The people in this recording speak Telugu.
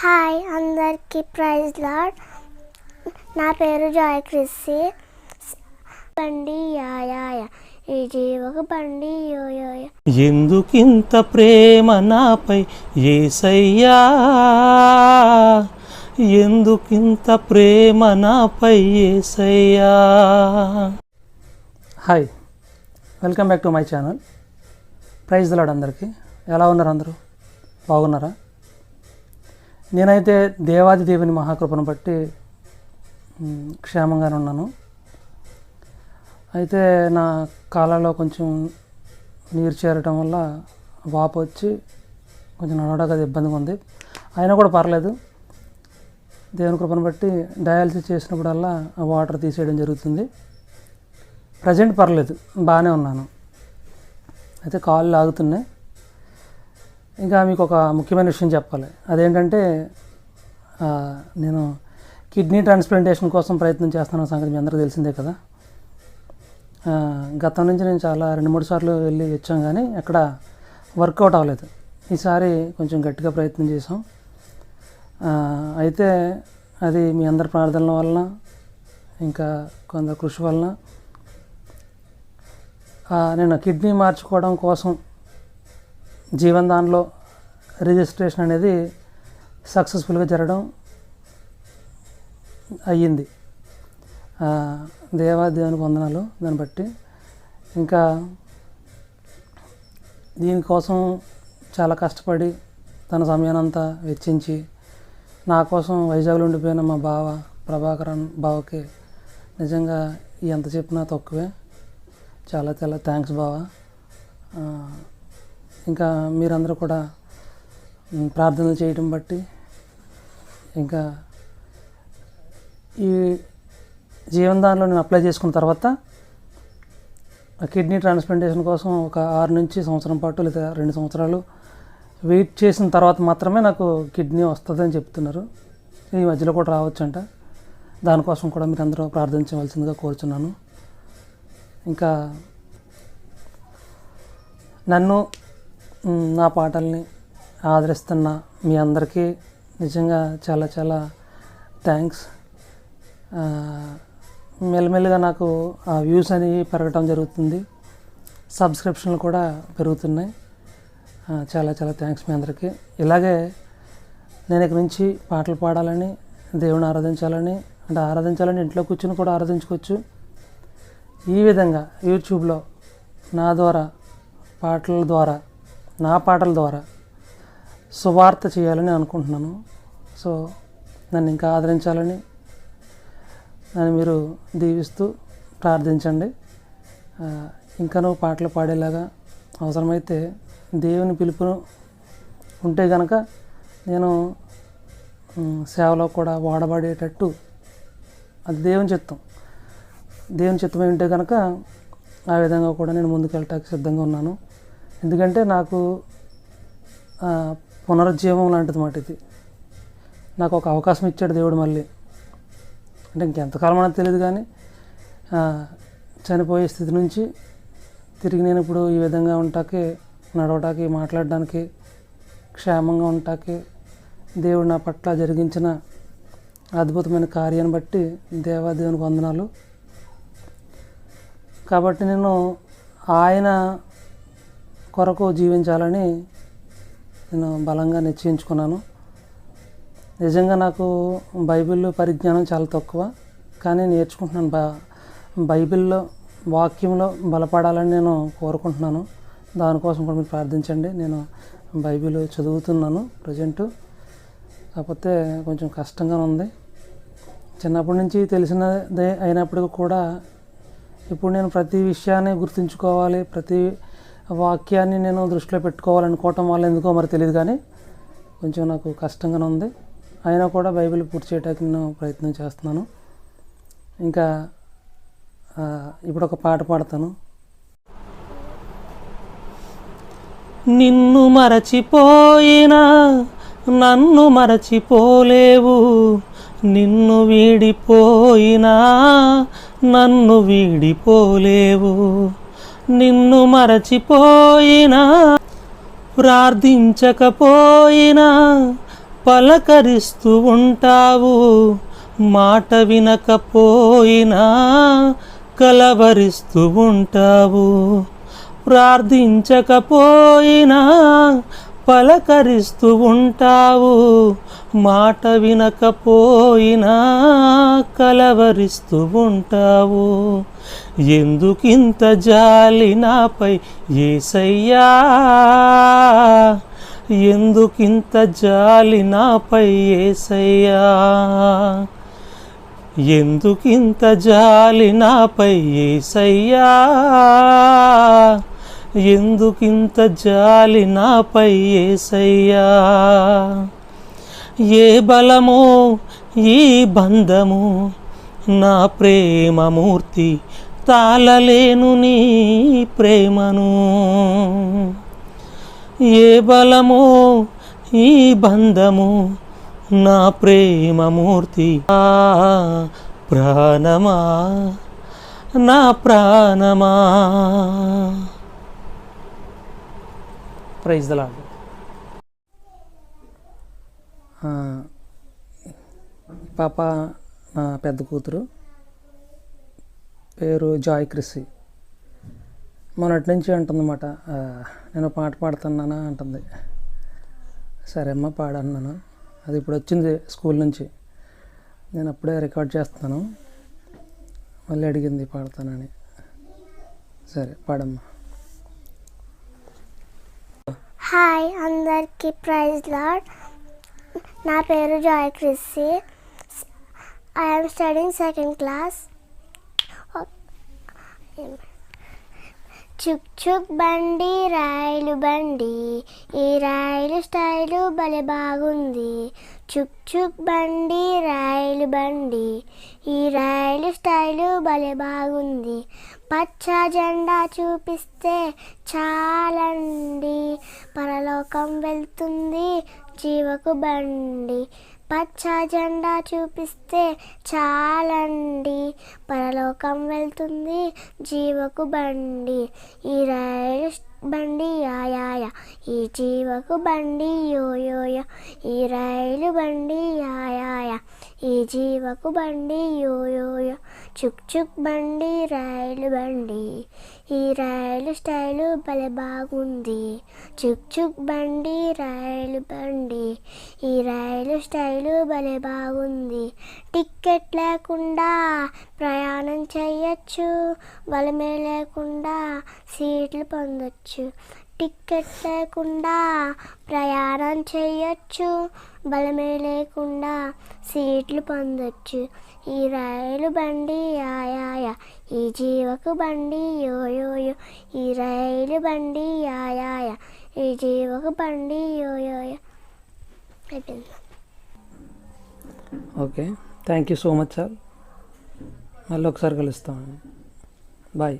హాయ్ అందరికీ ప్రైజ్ లాడ్. నా పేరు జాయ్ క్రిస్సి. బండి యాయాయ ఈ జీవకు బండి యోయోయ ఎందుకింత ప్రేమ నాపై ఏసయ్యా? ఎందుకింత ప్రేమ నాపై ఏసయ్యా? Hi welcome back to my channel praise lord అందరికీ. ఎలా ఉన్నారు అందరూ? బాగున్నారా? నేనైతే దేవాది దేవుని మహాకృపను బట్టి క్షేమంగానే ఉన్నాను. అయితే నా కాళ్ళలో కొంచెం నీరు చేరటం వల్ల వాపు వచ్చి కొంచెం నడవడానికి ఇబ్బందిగా ఉంది. అయినా కూడా పర్లేదు. దేవుని కృపను బట్టి డయాలసిస్ చేసినప్పుడల్లా ఆ వాటర్ తీసేయడం జరుగుతుంది. ప్రజెంట్ పర్లేదు. బాగానే ఉన్నాను. అయితే కాళ్ళు లాగుతున్నాయి ఇంకా మీకు ఒక ముఖ్యమైన విషయం చెప్పాలి. అదేంటంటే నేను కిడ్నీ ట్రాన్స్ప్లాంటేషన్ కోసం ప్రయత్నం చేస్తున్న సంగతి మీ అందరికీ తెలిసిందే కదా. గతం నుంచి నేను చాలా రెండు మూడు సార్లు వెళ్ళి వచ్చాం కానీ అక్కడ వర్కౌట్ అవ్వలేదు. ఈసారి కొంచెం గట్టిగా ప్రయత్నం చేసాం అయితే అది మీ అందరి ప్రార్థనల వలన ఇంకా కొందరు కృషి వలన నేను కిడ్నీ మార్చుకోవడం కోసం జీవన్ దానిలో రిజిస్ట్రేషన్ అనేది సక్సెస్ఫుల్గా జరగడం అయ్యింది. దేవా దేవునికి వందనాలు దాన్ని బట్టి. ఇంకా దీనికోసం చాలా కష్టపడి తన సమయానంతా వెచ్చించి నా కోసం వైజాగ్లో ఉండిపోయిన మా బావ ప్రభాకరన్ బావకి నిజంగా ఎంత చెప్పినా తక్కువే. చాలా చాలా థ్యాంక్స్ బావ. ఇంకా మీరందరూ కూడా ప్రార్థనలు చేయటం బట్టి ఇంకా ఈ జీవనదాన్లో నేను అప్లై చేసుకున్న తర్వాత కిడ్నీ ట్రాన్స్ప్లాంటేషన్ కోసం ఒక ఆరు నుంచి సంవత్సరం పాటు లేదా రెండు సంవత్సరాలు వెయిట్ చేసిన తర్వాత మాత్రమే నాకు కిడ్నీ వస్తుందని చెప్తున్నారు. ఈ మధ్యలో కూడా రావచ్చంట. దానికోసం కూడా మీరు అందరూ ప్రార్థించవలసిందిగా కోరుచున్నాను. ఇంకా నన్ను నా పాటల్ని ఆదరిస్తున్న మీ అందరికీ నిజంగా చాలా చాలా థ్యాంక్స్. మెల్లమెల్లగా నాకు ఆ వ్యూస్ అనేవి పెరగటం జరుగుతుంది. సబ్స్క్రిప్షన్లు కూడా పెరుగుతున్నాయి. చాలా చాలా థ్యాంక్స్ మీ అందరికీ. ఇలాగే నేను ఇక నుంచి పాటలు పాడాలని దేవుని ఆరాధించాలని అంటే ఆరాధించాలని ఇంట్లో కూర్చుని కూడా ఆరాధించుకోవచ్చు. ఈ విధంగా యూట్యూబ్లో నా ద్వారా పాటల ద్వారా నా పాటల ద్వారా. సువార్త చేయాలని అనుకుంటున్నాను. సో నన్ను ఇంకా ఆదరించాలని నన్ను మీరు దీవిస్తూ ప్రార్థించండి. ఇంకనూ ఇంకా నువ్వు పాటలు పాడేలాగా అవసరమైతే దేవుని పిలుపును ఉంటే కనుక నేను సేవలో కూడా వాడబడేటట్టు అది దేవుని చిత్తం. దేవుని చిత్తమై ఉంటే కనుక ఆ విధంగా కూడా నేను ముందుకు వెళ్ళటానికి సిద్ధంగా ఉన్నాను. ఎందుకంటే నాకు పునరుజ్జీవం లాంటిది మాట ఇది. నాకు ఒక అవకాశం ఇచ్చాడు దేవుడు మళ్ళీ. అంటే ఇంకెంతకాలం అనేది తెలియదు కానీ చనిపోయే స్థితి నుంచి తిరిగి నేను ఇప్పుడు ఈ విధంగా ఉంటాకి నడవటానికి మాట్లాడడానికి క్షేమంగా ఉంటాకి దేవుడు నా పట్ల జరిగించిన అద్భుతమైన కార్యాన్ని బట్టి దేవాదేవునికి వందనాలు. కాబట్టి నేను ఆయన కొరకు జీవించాలని నేను బలంగా నిశ్చయించుకున్నాను. నిజంగా నాకు బైబిల్ పరిజ్ఞానం చాలా తక్కువ కానీ నేర్చుకుంటున్నాను. బా బైబిల్లో వాక్యంలో బలపడాలని నేను కోరుకుంటున్నాను. దానికోసం కూడా మీరు ప్రార్థించండి. నేను బైబిల్ చదువుతున్నాను ప్రజెంటు. కాకపోతే కొంచెం కష్టంగా ఉంది. చిన్నప్పటి నుంచి తెలిసినదే అయినప్పటికీ కూడా ఇప్పుడు నేను ప్రతి విషయాన్ని గుర్తుంచుకోవాలి ప్రతి వాక్యాన్ని నేను దృష్టిలో పెట్టుకోవాలనుకోవటం వల్ల ఎందుకో మరి తెలియదు కానీ కొంచెం నాకు కష్టంగానే ఉంది. అయినా కూడా బైబిల్ పూర్తి చేయడానికి నేను ప్రయత్నం చేస్తున్నాను. ఇంకా ఇప్పుడు ఒక పాట పాడతాను. నిన్ను మరచిపోయినా నన్ను మరచిపోలేవు. నిన్ను వీడిపోయినా నన్ను వీడిపోలేవు. నిన్ను మరచిపోయినా ప్రార్థించకపోయినా పలకరిస్తూ ఉంటావు మాట వినకపోయినా కలవరిస్తూ ఉంటావు. ప్రార్థించకపోయినా పలకరిస్తూ ఉంటావు మాట వినకపోయినా కలవరిస్తూ ఉంటావు. ఎందుకింత జాలి నాపై ఏసయ్యా? ఎందుకింత జాలి నాపై ఏసయ్యా? ఎందుకింత జాలి నాపై ఏసయ్యా? ఎందుకింత జాలి నాపై ఏసయ్యా? ఏ బలమో ఈ బంధము నా ప్రేమమూర్తి తాళలేను నీ ప్రేమను. ఏ బలమో ఈ బంధము నా ప్రేమమూర్తి ప్రాణమా? నా ప్రాణమా? ప్రైజ్ దలాడ్ పాప నా పెద్ద కూతురు. పేరు జాయ్ క్రిసి మొన్నటి నుంచి అంటుందన్నమాట నేను పాట పాడుతున్నానా అంటుంది. సరే అమ్మ పాడన్నాను. అది ఇప్పుడు వచ్చింది స్కూల్ నుంచి. నేను అప్పుడే రికార్డ్ చేస్తున్నాను. మళ్ళీ అడిగింది పాడతానని. సరే పాడమ్మా. హాయ్ అందరికీ ప్రైజ్ లాడ్. నా పేరు Joy Chrissy. I am studying second class చుక్ చుక్ బండి రైలు బండి. ఈ రైలు స్టైలు భలే బాగుంది. చుక్ చుక్ బండి రైలు బండి. ఈ రైలు స్టైలు భలే బాగుంది. పచ్చ జెండా చూపిస్తే చాలండి. పరలోకం వెళ్తుంది జీవకు బండి. పచ్చ జెండా చూపిస్తే చాలండి. పరలోకం వెళ్తుంది జీవకు బండి. ఈ రైలు బండి యాయాయ. ఈ జీవకు బండి యోయోయ. ఈ రైలు బండి యాయాయ. ఈ జీవకు బండి యోయో చుక్ చుక్ బండి రైలు బండి. ఈ రైలు స్టైలు భలే బాగుంది. చుక్ చుక్ బండి రైలు బండి. ఈ రైలు స్టైలు భలే బాగుంది. టిక్కెట్ లేకుండా ప్రయాణం చేయొచ్చు. బలమే లేకుండా సీట్లు పొందొచ్చు. టిక్కెట్ లేకుండా ప్రయాణం చేయొచ్చు బలమే లేకుండా సీట్లు పొందొచ్చు. ఈ రైలు బండి యాయాయ ఈ జీవకు బండి యోయోయో. ఈ రైలు బండి యాయాయ ఈ జీవకు బండి యోయోయో. అయిపోయింది. Okay. Thank you so much sir. మళ్ళీ ఒకసారి కలుస్తాం. బాయ్.